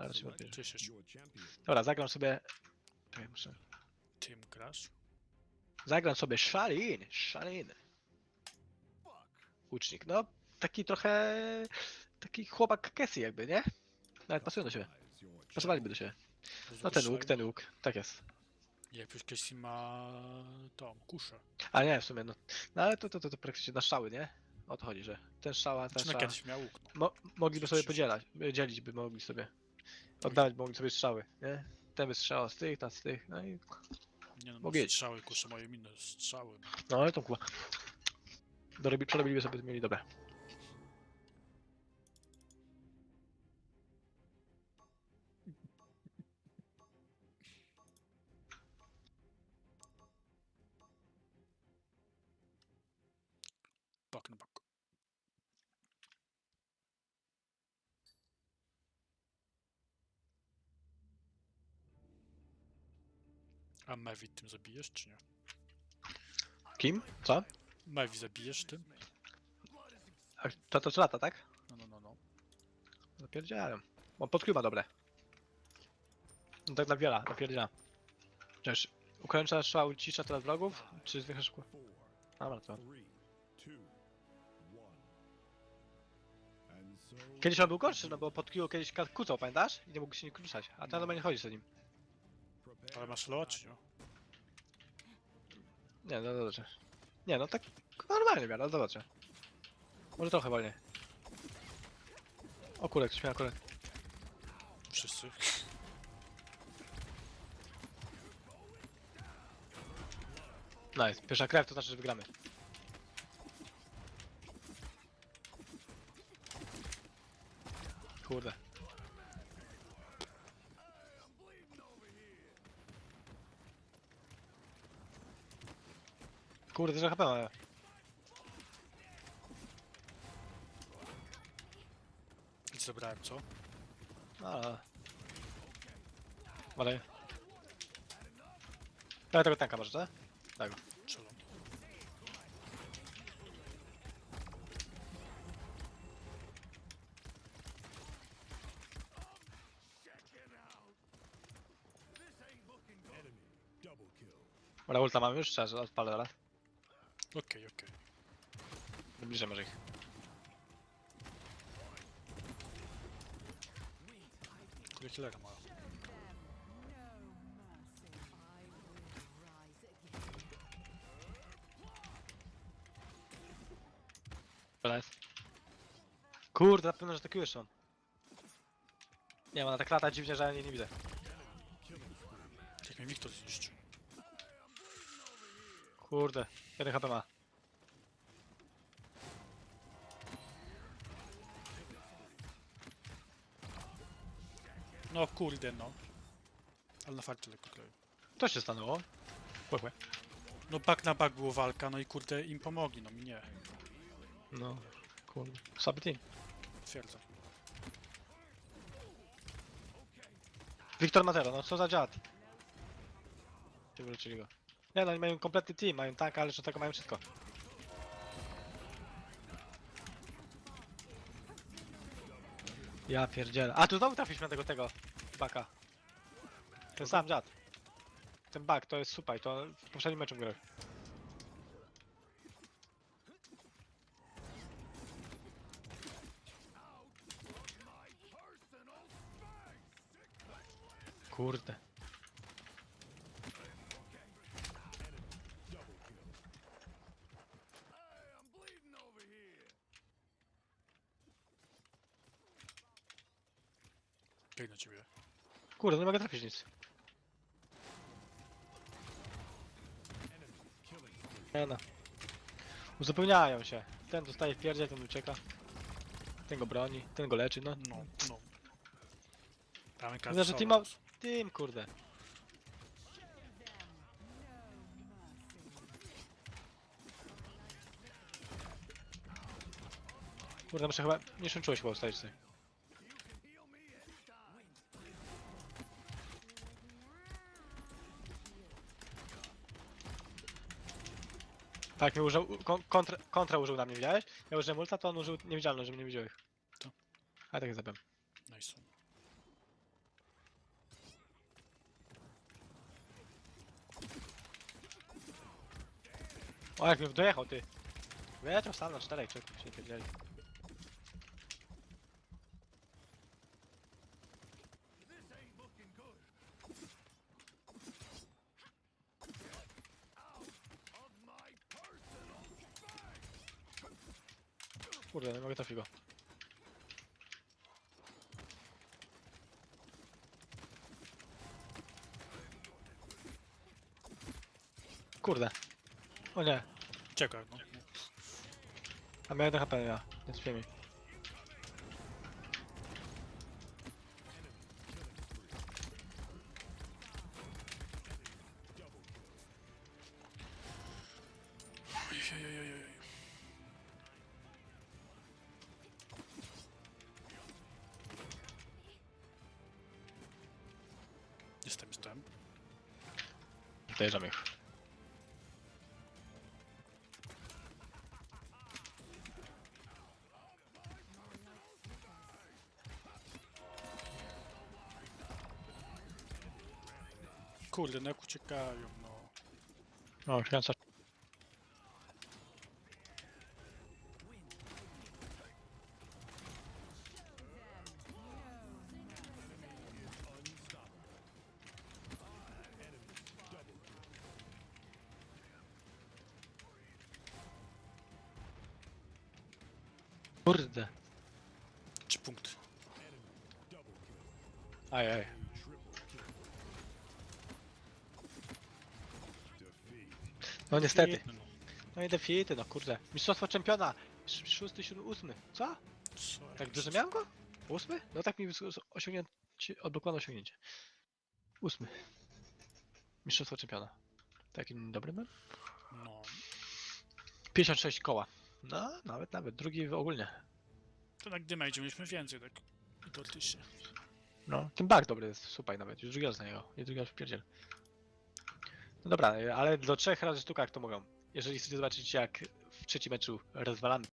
Ale się. Dobra, zagram sobie... Czekaj, muszę... Tym grasz? Zagram sobie Shalin, Shalin. Łucznik, no taki trochę... Taki chłopak Cassie jakby, nie? Nawet pasują do siebie. Pasowaliby do siebie. No ten łuk, ten łuk, tak jest. Jakbyś Casey ma tą kuszę. A nie, w sumie, no. No ale to, to, to, to praktycznie na strzały, nie? O to chodzi, że ten strzała, ten Czy na strzała. kiedyś miał łuk? No. Mo mogliby sobie podzielać, dzielić by mogli sobie. Oddawać by mogli sobie strzały, nie? Ten wystrzała z tych, ten z tych, no i... Nie no, Mogę jeść. strzały, kusze mają inne strzały. No. No ale to kurwa. Dorobi, przerobiliby sobie, mieli dobre. A Mewi tym zabijesz, czy nie? Kim? Co? Mewi zabijesz tym? A to, to lata, tak? No, no, no, no. Napierdziałem. Bo podkrywa dobre. No tak nawiera, napierdziela. Przecież ukończa strzała ucisza teraz wrogów? Czy zwiększa szkło? Dobra, to. Kiedyś on był gorszy, no bo pod Q kiedyś kucał, pamiętasz? I nie mógł się nie ruszać. A teraz normalnie chodzi z nim. Ale masz loa, czy nie? Nie, no zobaczę. Nie, no tak normalnie ale zobaczę. Może trochę wolniej. O kurek, śmiała kurek. Wszyscy. Nice, pierwsza krew to znaczy, że wygramy. Kurde. Kurde, że HP mają. I zabrałem, co? A. Dalej. Daj tego tanka może, tak? Double kill. Dobra, ulta mamy już, że odpalę teraz. Okej, okej. Może ich. Kurde, healera ma. Kurde, na pewno, że tak już on. Nie, ona tak lata dziwnie, że ja jej nie widzę. Jak mnie Wiktor zniszczył. Kurde, jeden HP ma. No kurde, no. Ale na farcie lekko kleju. Co się stanęło? Łe, łe. No bak na bak było walka, no i kurde im pomogli, no mi nie. No, kurde. Słaby team. Twierdzę. Wiktor Matero, no co za dziad. Przywrócili go. Nie no, oni mają kompletny team, mają tanka, ale że tego mają wszystko. Ja pierdzielę. A tu znowu trafiliśmy na tego, tego baka. Ten sam dziad. Ten bak to jest supaj, to w poprzednim meczu grał. Kurde. Biegnę na ciebie. Kurde, nie mogę trafić nic. Nie no. Uzupełniają się. Ten dostaje w pierdzie, ten ucieka. Ten go broni, ten go leczy, no. No, no. Widzę, każdy że solo. team, team, kurde. Kurde, muszę chyba, nie czułeś chyba ustawić sobie. Tak, mi użył, kontra, kontra użył na mnie, widziałeś? Ja użyłem ulta, to on użył niewidzialność, żebym nie widział ich. To. A tak zabiłem. Nice. O, jak mnie dojechał, ty. Wyjechał sam na czterech, czekaj, się nie. Kurde, nie mogę trafić go. Kurde. O nie, Czekaj, no. a miałem 1 HP, ja. Nie mi. Jestem, jestem. Dojeżdżam ich. Kurde, no jak uciekają, no. O, kręcę. Kurde. Trzy punkty. Aj, aj. No niestety. No. I defeaty, no kurde. Mistrzostwo czempiona. Sz- Szósty, siódmy, ósmy. Co? Tak dużo miałem go? Ósmy? No tak mi wys- osiągnięcie, odblokowano osiągnięcie. Ósmy. Mistrzostwo czempiona. Takim dobrym? No. 56 koła. No, nawet, nawet. Drugi ogólnie. To na Dymajdzie mieliśmy więcej, tak. Identycznie. No, tym bar dobry jest, super nawet. Już drugi raz na niego. I drugi raz w pierdziel. No dobra, ale do trzech razy sztuka jak to mogą. Jeżeli chcecie zobaczyć jak w trzecim meczu rozwalamy